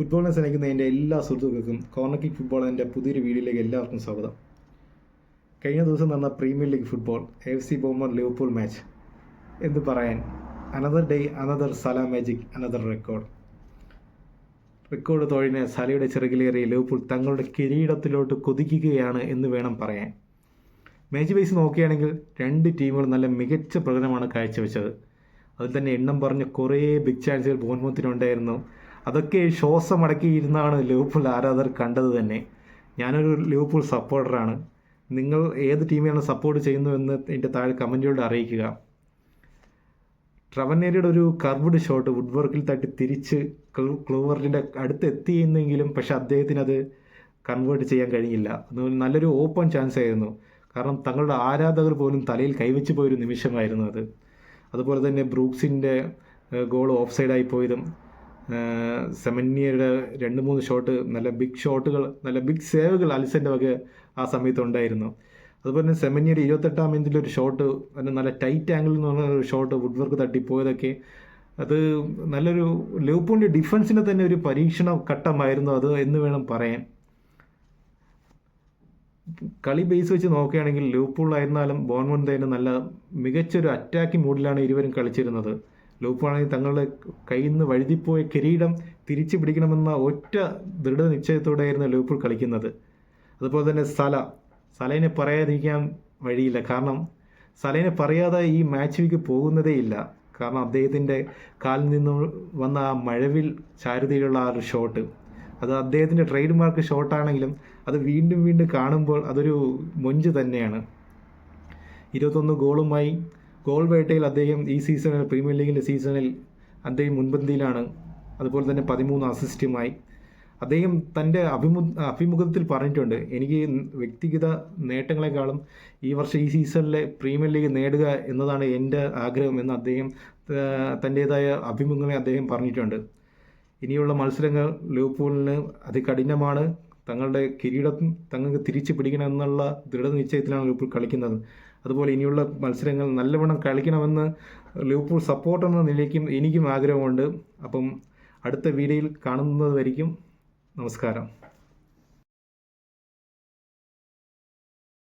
ഫുട്ബോളിനെ സ്നേഹിക്കുന്ന എന്റെ എല്ലാ സുഹൃത്തുക്കൾക്കും കോർണർ കിക്ക് ഫുട്ബോൾ എന്റെ പുതിയൊരു വീഡിയോയിലേക്ക് എല്ലാവർക്കും സ്വാഗതം. കഴിഞ്ഞ ദിവസം നടന്ന premier league football F C ബോമർ Liverpool match. എന്ന് പറയാൻ another day another Salah magic another record record തൊഴിലിനെ സലയുടെ ചിറകിലേറി ലിവർപൂൾ തങ്ങളുടെ കിരീടത്തിലോട്ട് കൊതിക്കുകയാണ് എന്ന് വേണം പറയാൻ. മാച്ച് വൈസ് നോക്കുകയാണെങ്കിൽ രണ്ട് ടീമുകൾ നല്ല മികച്ച പ്രകടനമാണ് കാഴ്ചവെച്ചത്. അതിൽ തന്നെ എണ്ണം പറഞ്ഞ കുറേ ബിഗ് ചാൻസുകൾ ബോൻമത്തിനുണ്ടായിരുന്നു അതൊക്കെ ശ്വാസമടക്കിയിരുന്നാണ് ലിവർപൂൾ ആരാധകർ കണ്ടത് തന്നെ. ഞാനൊരു ലിവർപൂൾ സപ്പോർട്ടറാണ്. നിങ്ങൾ ഏത് ടീമിനാണ് സപ്പോർട്ട് ചെയ്യുന്നു എന്ന് എന്റെ താഴെ കമന്റിലൂടെ അറിയിക്കുക. ട്രവനേരിയുടെ ഒരു കർവ്ഡ് ഷോട്ട് വുഡ് വർക്കിൽ തട്ടി തിരിച്ച് ക്ലൂവറിന്റെ അടുത്ത് എത്തിയെന്നെങ്കിലും പക്ഷെ അദ്ദേഹത്തിന് അത് കൺവേർട്ട് ചെയ്യാൻ കഴിഞ്ഞില്ല. നല്ലൊരു ഓപ്പൺ ചാൻസ് ആയിരുന്നു. കാരണം തങ്ങളുടെ ആരാധകർ പോലും തലയിൽ കൈവച്ച് പോയൊരു നിമിഷമായിരുന്നു അത്. അതുപോലെ തന്നെ ബ്രൂക്സിന്റെ ഗോൾ ഓഫ് സൈഡായി പോയതും സെമന്യയുടെ രണ്ട് മൂന്ന് ഷോട്ട് നല്ല ബിഗ് ഷോട്ടുകൾ നല്ല ബിഗ് സേവുകൾ അലിസന്റെ വക ആ സമയത്ത് ഉണ്ടായിരുന്നു. അതുപോലെ തന്നെ സെമന്യയുടെ ഇരുപത്തെട്ടാം മിനിറ്റിൽ ഒരു ഷോട്ട് നല്ല ടൈറ്റ് ആംഗിളിൽ നിന്ന് പറഞ്ഞ ഒരു ഷോട്ട് വുഡ് വർക്ക് തട്ടിപ്പോയതൊക്കെ. അത് നല്ലൊരു ലൂപ്പോണിന്റെ ഡിഫൻസിന്റെ തന്നെ ഒരു പരീക്ഷണ ഘട്ടമായിരുന്നു അത് എന്ന് വേണം പറയാൻ. കളി ബേസ് വെച്ച് നോക്കുകയാണെങ്കിൽ ലിവർപൂളായിരുന്നാലും തന്നെ നല്ല മികച്ചൊരു അറ്റാക്കിംഗ് മൂഡിലാണ് ഇരുവരും കളിച്ചിരുന്നത്. ലിവർപൂളാണെങ്കിൽ തങ്ങളുടെ കയ്യിൽ നിന്ന് വഴുതിപ്പോയ കിരീടം തിരിച്ചു പിടിക്കണമെന്ന ഒറ്റ ദൃഢ നിശ്ചയത്തോടെയായിരുന്നു ലൂപ്പിൾ കളിക്കുന്നത്. അതുപോലെ തന്നെ സല. സലയിനെ പറയാതിരിക്കാൻ വഴിയില്ല. കാരണം സലയിനെ പറയാതെ ഈ മാച്ച് വീക്ക് പോകുന്നതേ ഇല്ല. കാരണം അദ്ദേഹത്തിന്റെ കാലിൽ നിന്ന് വന്ന ആ മഴവിൽ ചാരുതയിലുള്ള ആ ഒരു ഷോട്ട് അത് അദ്ദേഹത്തിന്റെ ട്രേഡ് മാർക്ക് ഷോട്ടാണെങ്കിലും അത് വീണ്ടും വീണ്ടും കാണുമ്പോൾ അതൊരു മൊഞ്ച് തന്നെയാണ്. ഇരുപത്തൊന്ന് ഗോളുമായി ഗോൾ വേട്ടയിൽ അദ്ദേഹം ഈ സീസണിൽ പ്രീമിയർ ലീഗിന്റെ സീസണിൽ അദ്ദേഹം മുൻപന്തിയിലാണ്. അതുപോലെ തന്നെ പതിമൂന്ന് അസിസ്റ്റുമായി. അദ്ദേഹം തന്റെ അഭിമു അഭിമുഖത്തിൽ പറഞ്ഞിട്ടുണ്ട് എനിക്ക് വ്യക്തിഗത നേട്ടങ്ങളെക്കാളും ഈ വർഷം ഈ സീസണിലെ പ്രീമിയർ ലീഗ് നേടുക എന്നതാണ് എന്റെ ആഗ്രഹം എന്ന് അദ്ദേഹം തന്റേതായ അഭിമുഖങ്ങളെ അദ്ദേഹം പറഞ്ഞിട്ടുണ്ട്. ഇനിയുള്ള മത്സരങ്ങൾ ലിവർപൂളിന് അതികഠിനമാണ്. തങ്ങളുടെ കിരീടം തങ്ങൾക്ക് തിരിച്ചു പിടിക്കണമെന്നുള്ള ദൃഢനിശ്ചയത്തിലാണ് ലിവർപൂൾ കളിക്കുന്നത്. അതുപോലെ ഇനിയുള്ള മത്സരങ്ങൾ നല്ലവണ്ണം കളിക്കണമെന്ന് ലിവർപൂൾ സപ്പോർട്ട് എന്ന നിലയ്ക്കും എനിക്കും ആഗ്രഹമുണ്ട്. അപ്പം അടുത്ത വീഡിയോയിൽ കാണുന്നതായിരിക്കും നമസ്കാരം.